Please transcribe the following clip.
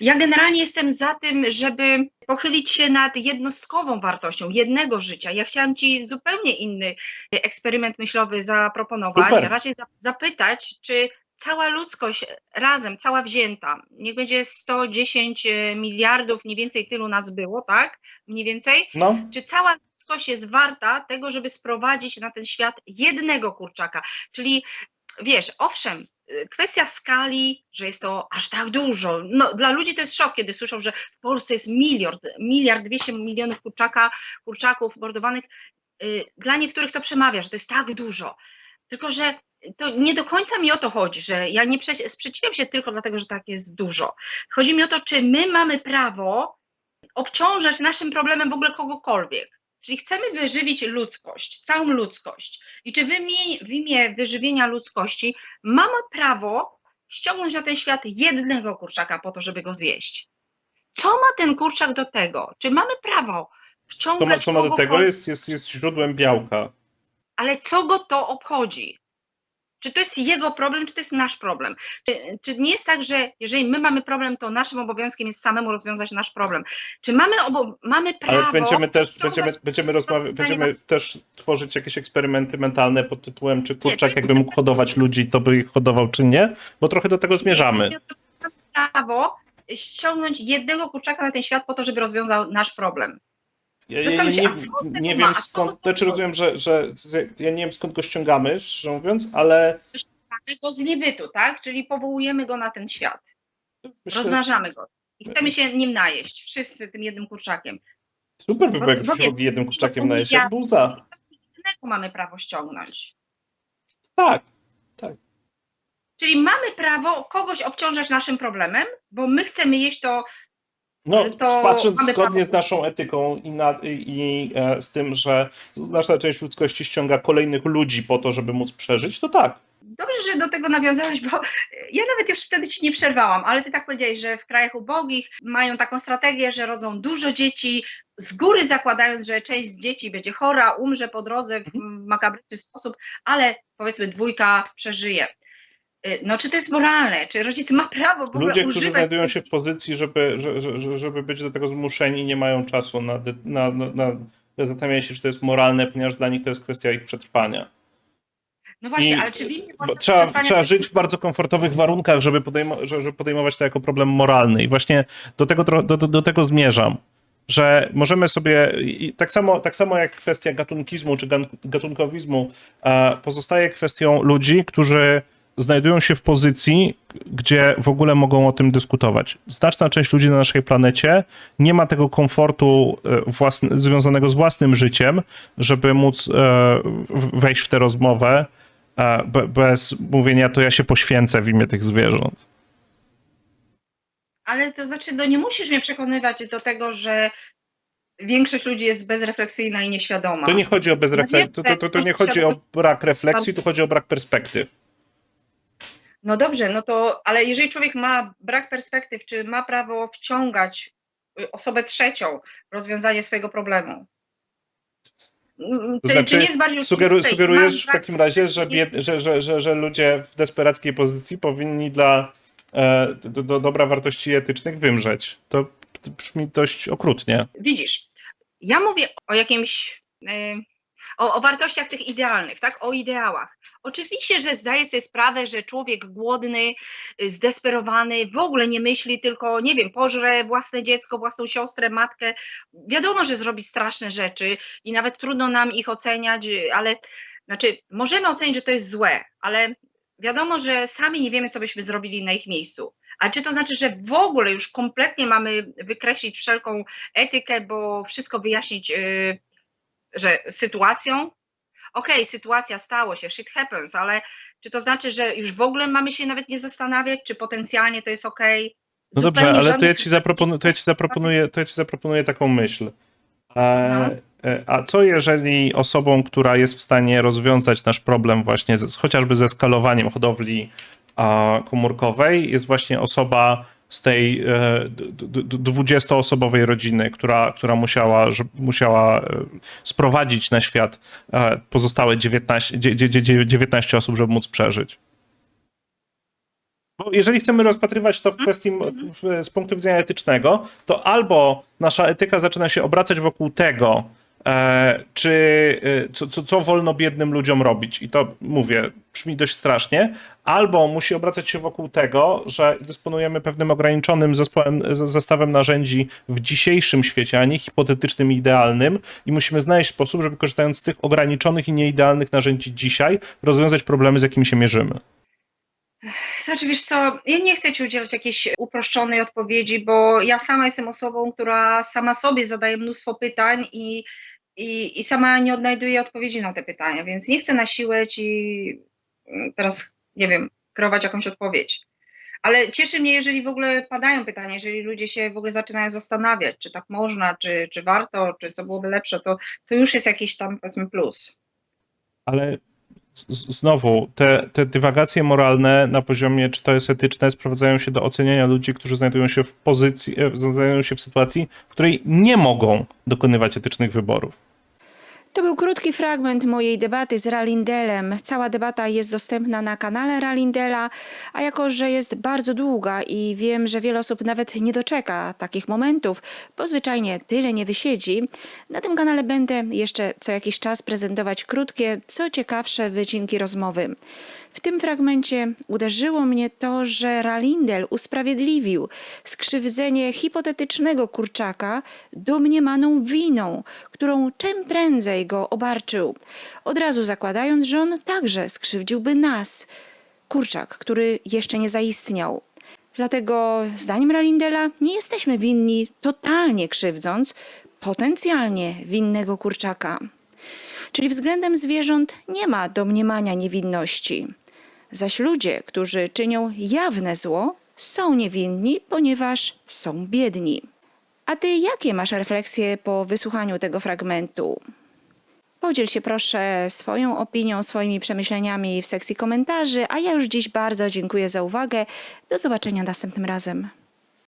Ja generalnie jestem za tym, żeby pochylić się nad jednostkową wartością jednego życia. Ja chciałam Ci zupełnie inny eksperyment myślowy zaproponować, Super. raczej za- zapytać, czy cała ludzkość razem, cała wzięta, niech będzie 110 miliardów, mniej więcej tylu nas było, tak? Mniej więcej, No, czy cała ludzkość jest warta tego, żeby sprowadzić na ten świat jednego kurczaka? Czyli wiesz, owszem, kwestia skali, że jest to aż tak dużo. No, dla ludzi to jest szok, kiedy słyszą, że w Polsce jest miliard, miliard 200 milionów kurczaka, kurczaków mordowanych. Y, Dla niektórych to przemawia, że to jest tak dużo. Tylko, że to nie do końca mi o to chodzi, że ja nie prze- sprzeciwiam się tylko dlatego, że tak jest dużo. Chodzi mi o to, czy my mamy prawo obciążać naszym problemem w ogóle kogokolwiek. Czyli chcemy wyżywić ludzkość, całą ludzkość. I czy w imię, w imię wyżywienia ludzkości mamy prawo ściągnąć na ten świat jednego kurczaka po to, żeby go zjeść? Co ma ten kurczak do tego? Czy mamy prawo co ma, wciągać co ma do tego? Jest, jest, jest źródłem białka. Ale co go to obchodzi? Czy to jest jego problem, czy to jest nasz problem? Czy, czy nie jest tak, że jeżeli my mamy problem, to naszym obowiązkiem jest samemu rozwiązać nasz problem? Czy mamy, obo- mamy prawo. Ale będziemy też, będziemy, będziemy, rozmawiać, będziemy też tworzyć jakieś eksperymenty mentalne pod tytułem, czy kurczak jakby mógł hodować ludzi, to by ich hodował, czy nie? Bo trochę do tego zmierzamy. Mamy prawo ściągnąć jednego kurczaka na ten świat po to, żeby rozwiązał nasz problem. Ja, ja, nie, nie wiem skąd, to znaczy rozumiem, że, że ja nie wiem skąd go ściągamy, szczerze mówiąc, ale Mamy go z niebytu, tak? Czyli powołujemy go na ten świat. myślę, Rozmnażamy go. I chcemy się nim najeść. Wszyscy tym jednym kurczakiem. super by było, jakby się jednym kurczakiem bo na jesie, ja- był za. Jednego mamy prawo ściągnąć. Tak. Czyli mamy prawo kogoś obciążać naszym problemem, bo my chcemy jeść to. No, To patrząc zgodnie z naszą etyką i, na, i, i e, z tym, że znaczna część ludzkości ściąga kolejnych ludzi po to, żeby móc przeżyć, to tak. Dobrze, że do tego nawiązałeś, bo ja nawet już wtedy ci nie przerwałam, ale ty tak powiedziałeś, że w krajach ubogich mają taką strategię, że rodzą dużo dzieci, z góry zakładając, że część z dzieci będzie chora, umrze po drodze w Mhm. makabryczny sposób, ale powiedzmy dwójka przeżyje. Y, No czy to jest moralne? Czy rodzic ma prawo w Ludzie, którzy znajdują się w pozycji, żeby, że- że- że- żeby być do tego zmuszeni, nie mają czasu na, na, na, na zastanawianie się, czy to jest moralne, ponieważ dla nich to jest kwestia ich przetrwania. No właśnie, I- ale czy w imię Bo właśnie trzeba, przetrwania- trzeba żyć w bardzo komfortowych warunkach, żeby, podejmo, że- żeby podejmować to jako problem moralny. I właśnie do tego, do, do, do tego zmierzam. Że możemy sobie, tak samo, tak samo jak kwestia gatunkizmu czy gatunkowizmu, pozostaje kwestią ludzi, którzy znajdują się w pozycji, gdzie w ogóle mogą o tym dyskutować. Znaczna część ludzi na naszej planecie nie ma tego komfortu e, własny, związanego z własnym życiem, żeby móc e, wejść w tę rozmowę e, be- bez mówienia, to ja się poświęcę w imię tych zwierząt. Ale to znaczy, no nie musisz mnie przekonywać do tego, że większość ludzi jest bezrefleksyjna i nieświadoma. To nie chodzi o bezrefleksji, to, to, to, to nie chodzi o brak refleksji, tu chodzi o brak perspektyw. No dobrze, no to, ale jeżeli człowiek ma brak perspektyw, czy ma prawo wciągać y, osobę trzecią w rozwiązanie swojego problemu? To Czy, znaczy, czy nie jest bardziej sugeru, sugerujesz w takim razie, że, bied, że, że, że, że ludzie w desperackiej pozycji powinni dla e, do, do dobra wartości etycznych wymrzeć. To, to brzmi dość okrutnie. Widzisz, ja mówię o jakimś, y, o, o wartościach tych idealnych, tak? O ideałach. Oczywiście, że zdaję sobie sprawę, że człowiek głodny, y, zdesperowany, w ogóle nie myśli, tylko, nie wiem, pożre własne dziecko, własną siostrę, matkę. Wiadomo, że zrobi straszne rzeczy i nawet trudno nam ich oceniać, y, ale znaczy, możemy ocenić, że to jest złe, ale wiadomo, że sami nie wiemy, co byśmy zrobili na ich miejscu. A czy to znaczy, że w ogóle już kompletnie mamy wykreślić wszelką etykę, bo wszystko wyjaśnić, yy, że sytuacją? Okej, sytuacja stało się, shit happens, ale czy to znaczy, że już w ogóle mamy się nawet nie zastanawiać, czy potencjalnie to jest okej? No dobrze, Zupełnie ale to ja ci, zaproponu- to ja ci, zaproponuję, to ja ci zaproponuję taką myśl. E, No. e, a co jeżeli osobą, która jest w stanie rozwiązać nasz problem właśnie z, chociażby ze skalowaniem hodowli a, komórkowej, jest właśnie osoba z tej e, d- d- d- 20-osobowej rodziny, która, która musiała, że, musiała e, sprowadzić na świat e, pozostałe 19, dzie- dzie- dzie- 19 osób, żeby móc przeżyć. Bo jeżeli chcemy rozpatrywać to w kwestii w, z punktu widzenia etycznego, to albo nasza etyka zaczyna się obracać wokół tego, czy e, co, co, co wolno biednym ludziom robić, i to mówię, brzmi dość strasznie, albo musi obracać się wokół tego, że dysponujemy pewnym ograniczonym zespołem, zestawem narzędzi w dzisiejszym świecie, a nie hipotetycznym idealnym, i musimy znaleźć sposób, żeby korzystając z tych ograniczonych i nieidealnych narzędzi dzisiaj, rozwiązać problemy, z jakimi się mierzymy. Znaczy, wiesz co, ja nie chcę Ci udzielać jakiejś uproszczonej odpowiedzi, bo ja sama jestem osobą, która sama sobie zadaje mnóstwo pytań i, i, i sama nie odnajduje odpowiedzi na te pytania, więc nie chcę na siłę Ci mm, teraz, nie wiem, kreować jakąś odpowiedź. Ale cieszy mnie, jeżeli w ogóle padają pytania, jeżeli ludzie się w ogóle zaczynają zastanawiać, czy tak można, czy, czy warto, czy co byłoby lepsze, to, to już jest jakiś tam, powiedzmy, plus. Ale znowu, te, te dywagacje moralne na poziomie, czy to jest etyczne, sprowadzają się do oceniania ludzi, którzy znajdują się w pozycji, e, znajdują się w sytuacji, w której nie mogą dokonywać etycznych wyborów. To był krótki fragment mojej debaty z Ralindelem. Cała debata jest dostępna na kanale Ralindela, a jako, że jest bardzo długa i wiem, że wiele osób nawet nie doczeka takich momentów, bo zwyczajnie tyle nie wysiedzi, na tym kanale będę jeszcze co jakiś czas prezentować krótkie, co ciekawsze wycinki rozmowy. W tym fragmencie uderzyło mnie to, że Ralindel usprawiedliwił skrzywdzenie hipotetycznego kurczaka domniemaną winą, którą czym prędzej go obarczył, od razu zakładając, że on także skrzywdziłby nas, kurczak, który jeszcze nie zaistniał. Dlatego, zdaniem Ralindela, nie jesteśmy winni totalnie krzywdząc potencjalnie winnego kurczaka. Czyli względem zwierząt nie ma domniemania niewinności. Zaś ludzie, którzy czynią jawne zło, są niewinni, ponieważ są biedni. A ty jakie masz refleksje po wysłuchaniu tego fragmentu? Podziel się proszę swoją opinią, swoimi przemyśleniami w sekcji komentarzy, a ja już dziś bardzo dziękuję za uwagę. Do zobaczenia następnym razem.